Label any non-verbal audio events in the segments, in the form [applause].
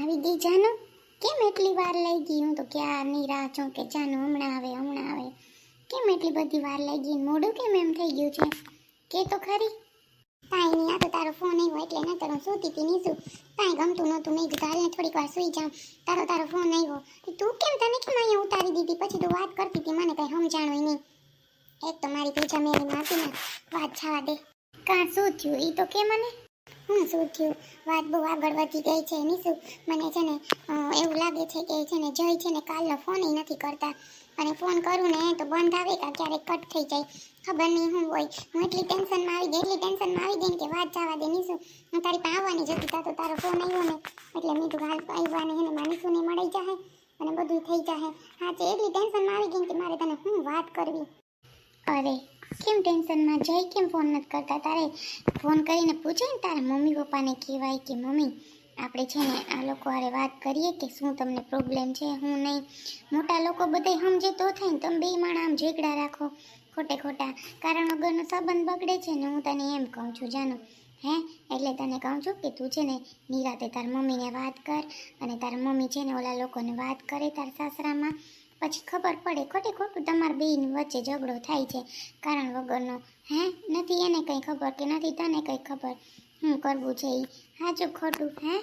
આવી ગઈ જાનો? કેમ એટલી વાર લઈ ગઈ? હું તો ક્યારની રાહ છું કે જાનું હમણાં આવે હમણાં આવે. કેમ એટલી બધી વાર લઈ ગઈ? મોઢું કેમ એમ થઈ ગયું છે? કે તો ખરી? કાંઈ નહીં, આ તો તારો ફોન આવ્યો એટલે નતર તારું સૂતી હતી શું કાંઈ ગમતું નહોતું કીધું હાલ થોડીક વાર સૂઈ જાઉં. તારો તારો ફોન આવ્યો. તું કેમ તને કેમ અહીંયા ઉતારી દીધી? પછી તું વાત કરતી હતી મને કંઈ સમજાણું નહીં. એક તો મારી પૂજા મેરી ને વાત છાવા દે. કાં શું થયું? એ તો કે મને? હું શું થયું? વાત બહુ આગળ વધી ગઈ છે નીસુ મને છે ને એવું લાગે છે કે છે ને, જય છે ને, કાલનો ફોન નથી કરતા. અને ફોન કરું ને, તો બંધ આવે કે ક્યારેક કટ થઈ જાય. ખબર નહીં શું હોય. હું એટલી ટેન્શનમાં આવી ગઈ, એટલી ટેન્શનમાં આવી ગઈ કે વાત જવા દે શું? હું તારી પાસે આવવાની જ હતી તા તો તારો ફોન આવ્યો ને. એટલે મેં કીધું, હાલ, આવ્યા ને એને ને મળી જાય અને બધું થઈ જાય હા, તે એટલી ટેન્શનમાં આવી ગઈ કે મારે તને શું વાત કરવી? અરે કેમ ટેન્શનમાં? જઈ કેમ ફોન નથી કરતા? તારે ફોન કરીને પૂછે ને તારા મમ્મી પપ્પાને કહેવાય કે, મમ્મી, આપણે છે ને આ લોકો હારે વાત કરીએ કે શું તમને પ્રોબ્લેમ છે, હું નહીં. મોટા લોકો બધાય સમજે તો થાય ને, તમે બે માણા આમ ઝઘડા રાખો ખોટે ખોટા. કારણ વગરનો સંબંધ બગડે છે ને, હું તને એમ કહું છું, જાનો, હે? એટલે તને કહું છું કે તું છે ને નિરાતે તાર મમ્મીને વાત કર અને તારા મમ્મી છે ને ઓલા લોકોને વાત કરે તાર સાસરામાં પછી ખબર પડે ખોટે ખોટું તમારા બેન વચ્ચે ઝઘડો થાય છે. કારણ વગરનો, હે? નથી એને કંઈ ખબર કે નથી તને કંઈ ખબર? હું કરવું છે એ સાચું ખોટું, હે?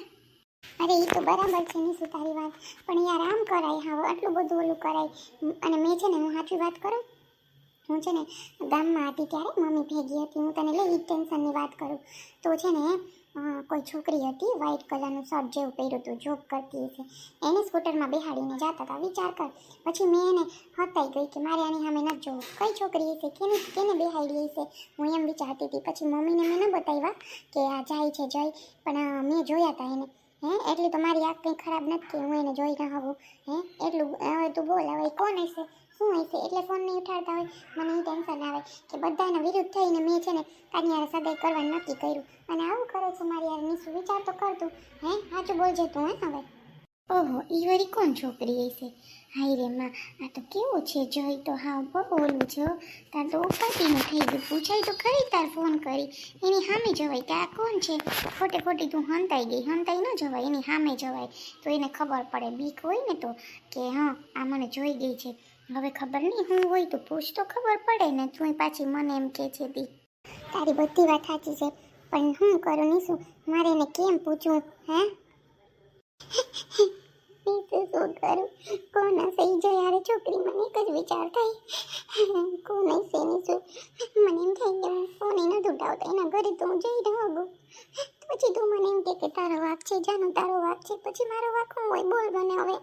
અરે એ તો બરાબર છે નીસુ તારી વાત. પણ યાર, આમ કરાય, હા, આટલું બધું ઓલું કરાય. અને મેં છે ને, હું સાચી વાત કરું? હું છે ને, ગામમાં હતી ત્યારે મમ્મી ભેગી હતી, હું તને લઈ ટેન્શનની વાત કરું. તો છે ને કોઈ છોકરી હતી વ્હાઇટ કલરનું શર્ટ જેવું પહેર્યું હતું જોબ કરતી હશે. એને સ્કૂટરમાં બેહાડીને જતા હતા, વિચાર કર. પછી મેં એને હતાઈ ગઈ કે મારે આની સામે નથી જોવું. કઈ છોકરી હશે, કેને કેને બેહાડી હશે? હું એમ વિચારતી હતી. પછી મમ્મીને મેં ન બતાવ્યા કે આ જાય છે, જય. પણ મેં જોયા હતા એને. હે, એટલી તો મારી આંખ કંઈ ખરાબ નથી હું એને જોઈ ના હોઉં. હે, એટલું, હવે તું બોલ, હવે કોણ હશે? શું હશે એટલે ફોન નહીં ઉઠાડતા હોય. મને એ ટેન્શન આવે કે બધાના વિરુદ્ધ થઈને મેં છે ને કાની યાર સગાઈ કરવાનું નક્કી કર્યું. અને આવું કરે છે મારી યાર નીસુ. વિચાર તો કરતું હે? સાચું બોલજે તું, હે હવે? ઓહો, ઈ વળી કોણ છોકરી હશે? હાય રે માં, આ તો કેવું છે? જોઈ તો હા બહુ ઓલું છે. તાર તો ઉપાતીનું થઈ ગયું. પૂછાય તો ખરી તાર ફોન કરી. એની સામે જવાય કે આ કોણ છે? ખોટે ખોટી તું હંતાઈ ગઈ. હંતાઈ ન જવાય, એની સામે જવાય. તો એને ખબર પડે. બીક હોય ને તો કે, હા, આ મને જોઈ ગઈ છે. હવે ખબર નહીં, હું હોય તો પૂછ તો ખબર પડે ને તું પાછી મને એમ કે છે દી. તારી બધી વાત સાચી છે, પણ હું કરું નહીં શું? મારે એને કેમ પૂછવું, હે? નીચે શું કરું? કોણ હશે ઈ જો યાર મને એક જ વિચાર થાય. કોણ હશે નીચે મને એમ થાય કે ફોન ઉઠાવતો એના ઘરે તો હું જઈ પછી તું મને એમ કે તારો વાક છે, જાનું તારો વાક છે, પછી મારો વાક હું હોય? બોલ મને હવે.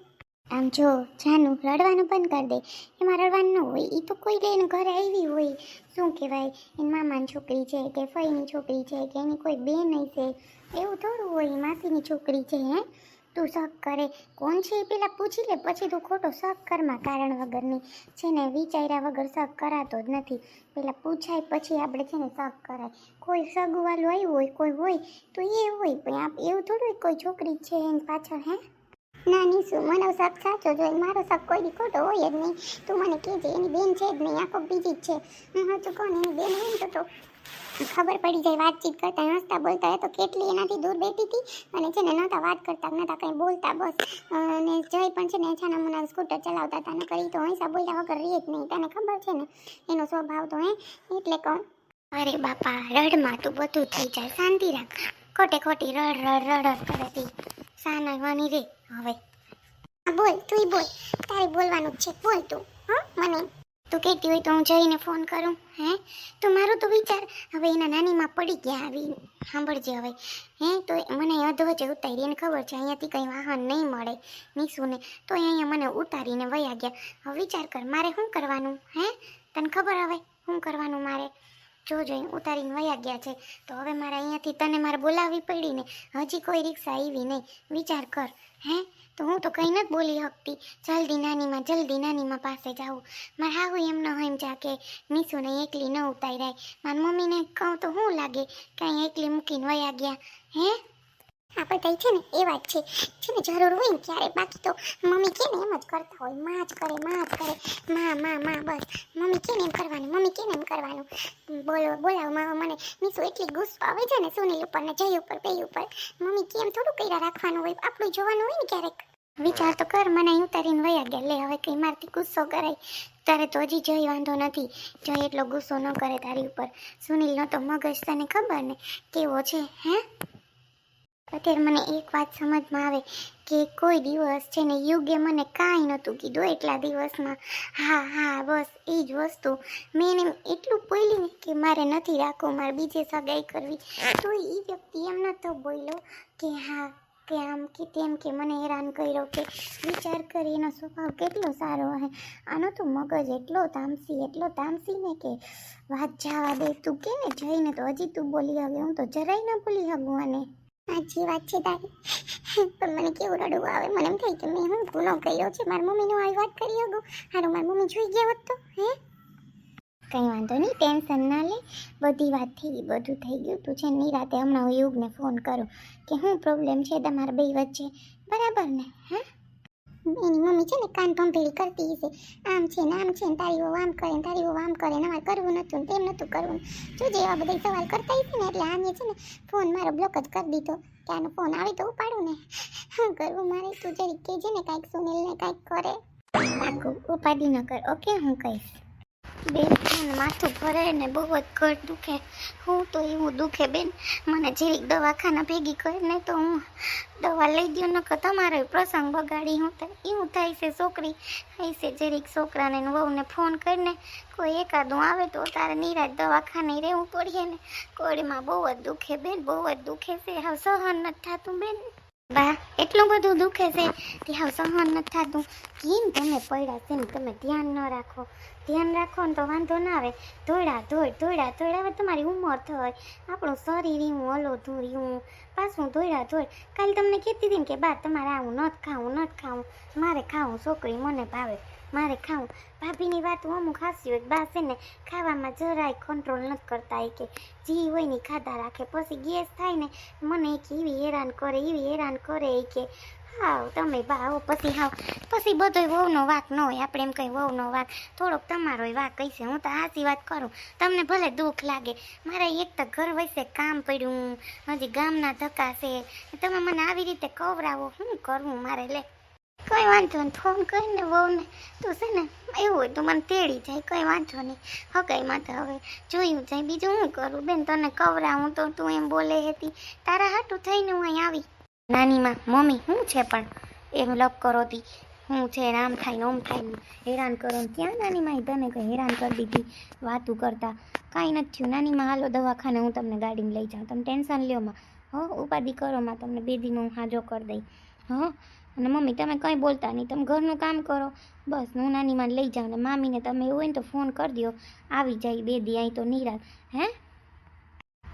આમ જો, જાનું રડવાનું બંધ કરી દે. એમાં રડવાનું ન હોય એ તો કોઈ લઈને ઘરે આવી હોય. શું કહેવાય? એની મામાની છોકરી છે કે ફઈની છોકરી છે કે એની કોઈ બેન હશે એવું થોડું હોય માસીની છોકરી છે, હે? તું શક કરે. કોણ છે એ પેલા પૂછી લે, પછી તું ખોટો શક કરમાં કારણ વગરની. છે ને, વિચાર્યા વગર શક કરાતો જ નથી. પેલા પૂછાય, પછી આપણે છે ને શક કરાય. કોઈ સગવાલું આવ્યું હોય, કોઈ હોય, તો એ હોય. પણ એવું થોડું કોઈ છોકરી છે એની પાછળ, હે? ના નીસુ મને શક સાચો જો મારો શક કોઈ દી ખોટો હોય જ નહીં. તું મને કહેજે, એની બેન છે જ નહીં, આખો બીજી જ છે. હું હજુ કોણ, એની બેન હોય ને તો ખબર પડી જાય વાતચીત કરતા, હસતા બોલતા. એ તો કેટલી એનાથી દૂર બેઠી હતી અને છે ને નહોતા વાત કરતા, નહોતા કંઈ બોલતા, બસ. અને જય પણ છે ને છાના મુના સ્કૂટર ચલાવતા હતા ને કરી તો હંસા બોલ્યા વગર રહીએ જ નહીં. તને ખબર છે ને, એનો સ્વભાવ તો હે, એટલે કહું. અરે બાપા, રડમાં તું બધું થઈ જાય, શાંતિ રાખ. ખોટે ખોટી રડ રડ રડ કરે તી. સાના વાની રે? હવે. બોલ તું બોલ. તારે બોલવાનું છે. બોલ તું, હા, મને. તું કહેતી હોય તો હું જઈને ફોન કરું, હે? તો મારો તો વિચાર હવે એના નાનીમાં પડી ગયા આવી. સાંભળજે હવે. હે, તો મને અધવચ્ચે ઉતારી એને ખબર છે, અહીંયાથી કંઈ વાહન નહીં મળે નીસુને તો અહીંયા મને ઉતારીને વયા ગયા. હવે વિચાર કર, મારે શું કરવાનું, હે? તને ખબર હવે શું કરવાનું મારે? જો જોઈ ઉતારીને વયા ગયા છે. તો હવે મારે અહીંયાથી તને મારે બોલાવવી પડી ને હજી કોઈ રિક્ષા આવી નહીં. વિચાર કર, હે? તો હું તો કંઈ નથી બોલી શકતી. જલ્દી નાનીમાં જલ્દી નાનીમાં પાસે જાઉં. મારે હાવું એમ ન હોય એમ જા કે નીસુને એકલી ન ઉતારાય. મારી મમ્મીને કહું તો શું લાગે કાંઈ એકલી મૂકીને વયા ગયા. હે? આ કઈ છે ને એ વાત છે. છે ને જરૂર હોય ને ત્યારે બાકી તો મમ્મી કે ને એમ જ કરતા હોય. માં જ કરે, માં જ કરે. માં માં માં, બસ. મમ્મી કે ને એમ કરવાનું, મમ્મી કે ને એમ કરવાનું. બોલો, બોલાવો માં મને. મીસુ એટલી ગુસ્સો આવે છે ને સુનિલ ઉપર ને જય ઉપર બે ઉપર. મમ્મી કેમ થોડું કર્યા રાખવાનું હોય. આપણું જોવાનું હોય ને ક્યારેક. વિચાર તો કર, મને ઉતારીને વયા ગયા. લે, હવે કંઈ મારથી ગુસ્સો કરાય. તારે તો હજી જય વાંધો નથી. જય એટલો ગુસ્સો ન કરે તારી ઉપર. સુનિલનો તો મગજ તને ખબર ને? કેવો છે, હે? અત્યારે મને એક વાત સમજમાં આવે કે કોઈ દિવસ છે ને યુગે મને કાંઈ નહોતું કીધું એટલા દિવસમાં. હા હા, બસ એ જ વસ્તુ. મેં એને એટલું બોલી ને કે મારે નથી રાખવું, મારે બીજે સગાઈ કરવી. તો એ વ્યક્તિ એમ નહોતો બોલ્યો કે હા, કે આમ કે તેમ કે મને હેરાન કર્યો કે વિચાર કરી, એનો સ્વભાવ કેટલો સારો હે. આનો તો મગજ એટલો તામસી એટલો તામસી ને કે વાત જવા દે, તું કે ને જઈને તો હજી તું બોલી હવે હું તો જરાય ન બોલી શકું આને. સાચી વાત છે તારી. પણ મને કેવું રડવું આવે? મને એમ થાય કે મેં હું ગુનો કર્યો છે? મારી મમ્મીનો આવી વાત કરી શકું હારું મારી મમ્મી જોઈ ગયા હોત તો, હે? કંઈ વાંધો નહીં, ટેન્શન ના લે. બધી વાત થઈ ગઈ, બધું થઈ ગયું. તું છે નિરાતે હમણાં હું યુગને ફોન કરું કે શું પ્રોબ્લેમ છે તમારા બે વચ્ચે? બરાબર ને, હે? એની મમ્મી છે ને કાન ભંભેળી કરતી હશે. આમ છે ને આમ છે ને તારી આમ કરે ને તારી આમ કરે ને અમારે કરવું નતું ને તેમ નતું કરવું. જોજે એવા બધા સવાલ કરતા હશે ને એટલે આને છે ને ફોન મારો બ્લોક જ કરી દીધો. કે આનો ફોન આવે તો ઉપાડું ને. શું કરવું મારે તું જરી કહેજે ને કાંઈક સુનિલને કાંઈક કરે. પાકું, ઉપાડી ન કર. ઓકે, હું કહીશ. બેન, માથું ભરે ને બહુ જ ઘર દુખે. હું તો એવું દુખે બેન. મને જેવી દવાખાના ભેગી કરીને તો હું દવા લઈ ગયો નકર તમારો પ્રસંગ બગાડી હું તો એવું થાય છે છોકરી. થાય છે જરીક છોકરાને વહુને ફોન કરીને કોઈ એકાદું આવે તો તારે નિરાજ દવાખાને રહેવું પડીએ ને. કોળીમાં બહુ જ દુખે બેન, બહુ જ દુખે છે. હવે સહન નથી થતું બેન. બા, એટલું બધું દુખે છે હવે સહન નથી થતું. કેમ તમે પડ્યા છે ને તમે ધ્યાન ન રાખો? ધ્યાન રાખો ને તો વાંધો ના આવે. ધોળા ધોળ ધોળા ધોળ હવે તમારી ઉંમર થાય આપણું શરીર એવું હલો ધૂળ્યું પાછું ધોળા ધોળ કાલે તમને કહેતી હતી ને કે બા, તમારે આવું નથી ખાવું નથી ખાવું. મારે ખાવું છોકરી મને ભાવે. મારે ખાવું. ભાભીની વાત હું અમુક હાસી હોય બા છે ને, ખાવામાં જરાય કંટ્રોલ નથી કરતા એ કે જી હોય ને ખાધા રાખે. પછી ગેસ થાય ને, મને કે એવી હેરાન કરે એવી હેરાન કરે એ કે, હાવ, તમે બા આવો, પછી હાવ. પછી બધોય વહુનો વાક ન હોય, આપણે એમ કંઈ વહુનો વાક. થોડોક તમારોય વાક કહીશે હું તો હાસી વાત કરું. તમને ભલે દુઃખ લાગે, મારે એક તો ઘર વૈસે, કામ પડ્યું, હજી ગામના ધક્કા છે. તમે મને આવી રીતે કવરાવો શું કરવું મારે લે. કઈ વાંધો નહીં ફોન કરીને વહુને તું છે ને એવું હોય તો મને તેડી જાય, કઈ વાંધો નહીં. હકાઈમાં તો હવે જોયું જાય, બીજું હું કરું? બેન, તને કવરાવું તો તું એમ બોલે હતી. તારા હાટું થઈને હું અહીં આવી. નાનીમાં, મમ્મી શું છે પણ? એમ લપ કરો હતી હું છે આમ થાય ઓમ થાય હેરાન કરો ને ક્યાં નાનીમાં? તને કંઈ હેરાન કરી દીધી, વાતું કરતા. કાંઈ નથી થયું. નાનીમાં, હાલો, દવાખાને હું તમને ગાડીમાં લઈ જાઉં. તમે ટેન્શન લ્યો માં. હો, ઉપાધિ કરો માં. તમને બે દીમાં હું હાજો કરી દઈ હં? અને મમ્મી, તમે કંઈ બોલતા નહીં. તમે ઘરનું કામ કરો. બસ, હું નાનીમાં લઈ જાઉં ને મામીને તમે એવું હોય ને તો ફોન કરી દો આવી જાય બે દી અહીં તો નિરાશ. હે?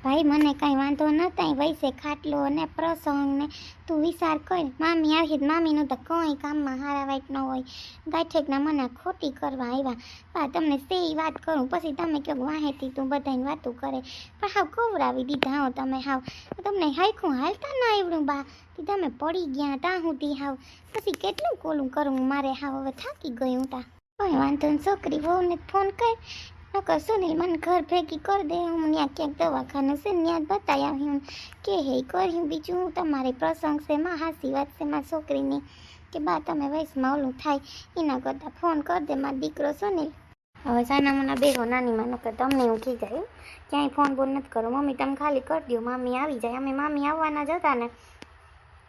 ભાઈ, મને કાંઈ વાંધો નતા વૈસે ખાટલો ને પ્રસંગ ને તું વિચાર કર. મામી આવી મામીનું તો કંઈ કામમાં હારા વાઈટ ન હોય. ગાંઠેકના મને ખોટી કરવા આવ્યા. પા તમને સે વાત કરું, પછી તમે કહો વાહેથી તું બધાને વાતું કરે. પણ હાવ કવરાવી દીધા હો તમે હાવ. તમને હાઈખું હાલતા ના આવડું, બા. તમે પડી ગયા ત્યાં તી હાવ. પછી કેટલું કોલું કરું? મારે હાવ હવે થાકી ગયું તા. કોઈ વાંધો છોકરી વહુને ફોન કર. નકર નહીં મને ઘર ભેગી કરી દે. હું ત્યાં ક્યાંક દવાખાને છે ને ત્યાં બતાવી આવ્યું કે હે કર્યું બીજું. હું તમારી પ્રસંગ છે, માં હાસી વાત છે મારી છોકરીની. કે બા, તમે વયસમાં ઓલું થાય. એના કરતાં ફોન કરી દે, મારો દીકરો સુનિલ. હવે સાના મના બેગો નાની માં, નકર તમને હું કી જાય. ક્યાંય ફોન બોન નથી કરો. મમ્મી તમે ખાલી કરી દો મામી આવી જાય. અમે મામી આવવાના જ હતા ને.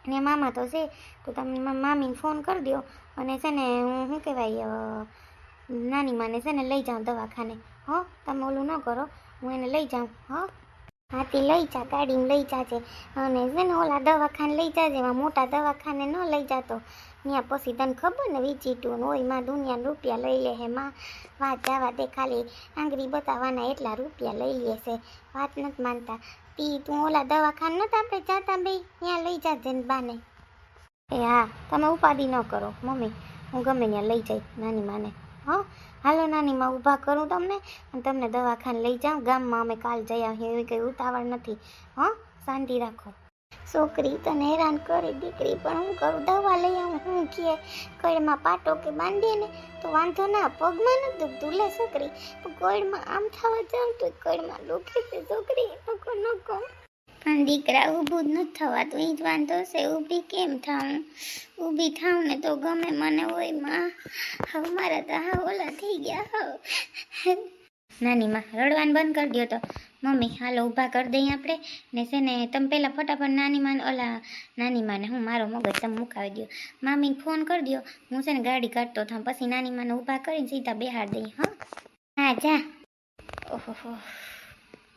ને મામા તો છે. તો તમે મામીને ફોન કરી દો અને છે ને હું શું કહેવાય નાની માને છે ને લઈ જાઉં દવાખાને. હો, તમે ઓલું ન કરો, હું એને લઈ જાઉં, હો. હાથી લઈ જા, ગાડીમાં લઈ જાજે. અને છે ને ઓલા દવાખાને લઈ જાજે, એમાં મોટા દવાખાને ન લઈ જાતો. ત્યાં પછી તને ખબર ને, વિચીટું હોયમાં દુનિયાના રૂપિયા લઈ લે હે માં. વાત જવા દે ખાલી, આંગળી બતાવવાના એટલા રૂપિયા લઈ લે છે. વાત નથી માનતા. તી તું ઓલા દવાખાને નતા આપણે જાતા બે ત્યાં લઈ જાજે ને બાને. એ હા, તમે ઉપાધિ ન કરો, મમ્મી. હું ગમે ત્યાં લઈ જાય નાની માને. હા? હાલો નાની, માં ઊભા કરું તમને અને તમને દવાખાને લઈ જાઉં. ગામમાં અમે કાલ જઈ આવીએ એવી કંઈ ઉતાવળ નથી. હા? શાંતિ રાખો. છોકરી તને હેરાન કરી, દીકરી પણ હું કરું, દવા લઈ આવું, હું કે કળમાં પાટો કે બાંધીએ ને તો વાંધો ના, પગમાં ન દુખતું. લે છોકરી પણ કળમાં આમ થવા જાઉં તો કળમાં દુખે છે છોકરી નકો નકો પણ દીકરા ઊભું જ નથી થવાતું. એ જ વાંધો છે, ઊભી કેમ થાઉં? ઊભી થાઉં ને તો ગમે મને હોય, માં. હવે, મારા તો હા ઓલા થઈ ગયા, હવ. નાની માં, રડવાનું બંધ કરી દ્યો તો. મમ્મી, હાલો, ઊભા કરી દઈએ આપણે. ને છે ને, તમે પહેલાં ફટાફટ નાની માને, ઓલા નાની માને, હું મારો મગજ તમે મુકાવી દો મામીને ફોન કરી દો હું છે ને ગાડી કાઢતો થાઉં, પછી નાની માને ઊભા કરીને સીધા બેહાડ દઈએ, હા. હા, જા. ઓહો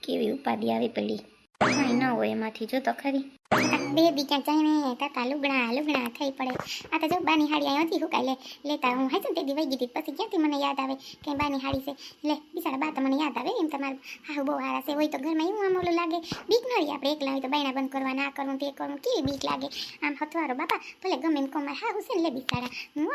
કેવી ઉપાધિ આવી પડી. એમાંથી, જો તો ખરી. બે બીજા જઈને કાકા લુગડા લુગડા થઈ પડે. આ તો જો બાની હાડી અહીં હતી હુકાઈ લે લેતા હું હાચું તે દી વહી પછી ક્યાંથી મને યાદ આવે કે બાની હાડી છે? લે, બિચારા બા તો મને યાદ આવે એમ તમારું. હા બહુ હારા છે. હોય તો ઘરમાં એવું આમ લાગે. બીક ન રહી આપણે એકલા હોય તો બાયણા બંધ કરવા, ના કરવું, તે કરવું. કેવી બીક લાગે? આમ હથવારો, બાપા, ભલે ગમે એમ કહું હા હું લે બિચારા. હું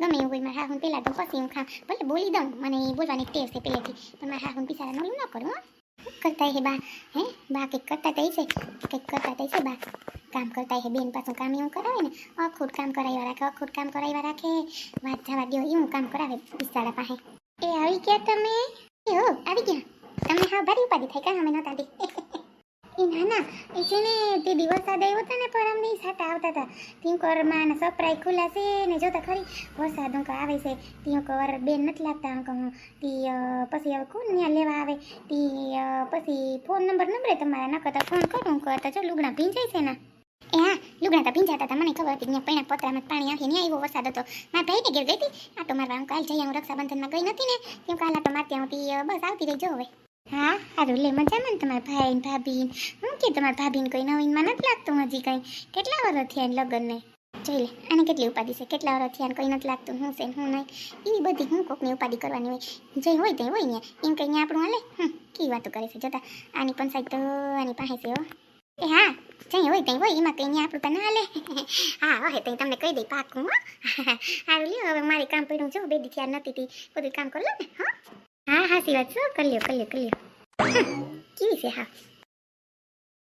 ગમે એવું હોય, મારે હા હું પેલા તો પછી હું ખા ભલે બોલી દઉં, મને બોલવાની ટેવ છે પહેલેથી. પણ મારે હા હું બિચારા નોલું ન કરું કરતા હે બા? હે? બા, કંઈક કરતા તઈ છે કંઈક કરતા તઈ છે બા? કામ કરતા હે બેન પાછું કામ એવું કરાવે ને? અખૂટ કામ કરાવ્યા રાખે, અખૂટ કામ કરાવ્યા રાખે. વાત જવા દો એવું કામ કરાવે બિચારા પાસે. એ આવી ગયા તમે? એ હો, આવી ગયા. તમને હા ભારી ઉપાધિ થઈ કાં? અમે નતા દી [laughs] એ ના એ છે ને, તે દિવસ આ આવ્યો હતા ને, પરમ દિવસ હતા આવતા હતા તિંકરમાં ને ખુલ્લા છે ને જોતા ખરી વરસાદ હું આવે છે. તી કવર બેન નથી લાગતા હું. કહું તી પછી હવે કોણ ત્યાં લેવા આવે? તી પછી ફોન નંબર નંબરે તમારા ન કરતા ફોન કરું કરતા જો લુગડા ભીંજાય છે ને. એ હા લુગડા તો ભીંજાતા હતા. મને ખબર હતી ત્યાં પૈણા પોતરામાં પાણી આખી ત્યાં આવ્યો વરસાદ હતો. મારા ભાઈને ઘેર ગઈ હતી. આટો મારવા હું કાલ જઈ હું રક્ષાબંધનમાં ગઈ નથી ને. કેમ કાલ આટો મારતી હું તી અ, બસ આવતી રહી જો હવે. હા સારું લે મજામાં ને તમારા ભાઈ ને ભાભી હું કે તમારા ભાભીને કોઈ નવીનમાં નથી લાગતું હજી કંઈ? કેટલા વર્ષ થયા લગ્નને? જોઈ લે, આને કેટલી ઉપાધિ છે? કેટલા વર્ષ થયા કંઈ નથી લાગતું, હું છે હું નહીં. એવી બધી હું કોકની ઉપાધિ કરવાની હોય. જે હોય તે હોય ને, એમ કંઈ આપણું હાલે? હમ, કેવી વાતો કરે છે? જતા, આની પંચાયત તો આની પાસે છે એ હા જઈ હોય ત્યાં હોય, એમાં કંઈ આપણું તો ના હાલે. [laughs] હા હવે ત્યાં તમને કહી દઈ પાકું, હો. [laughs] સારું લ્યો, હવે મારે કામ પડ્યું જો બે દી નથી તી. બધું કામ કરી લો ને, હા. હા સી વાત છો કરી લ્યો કરી લ્યો કરી લ્યો. કેવી છે, હા.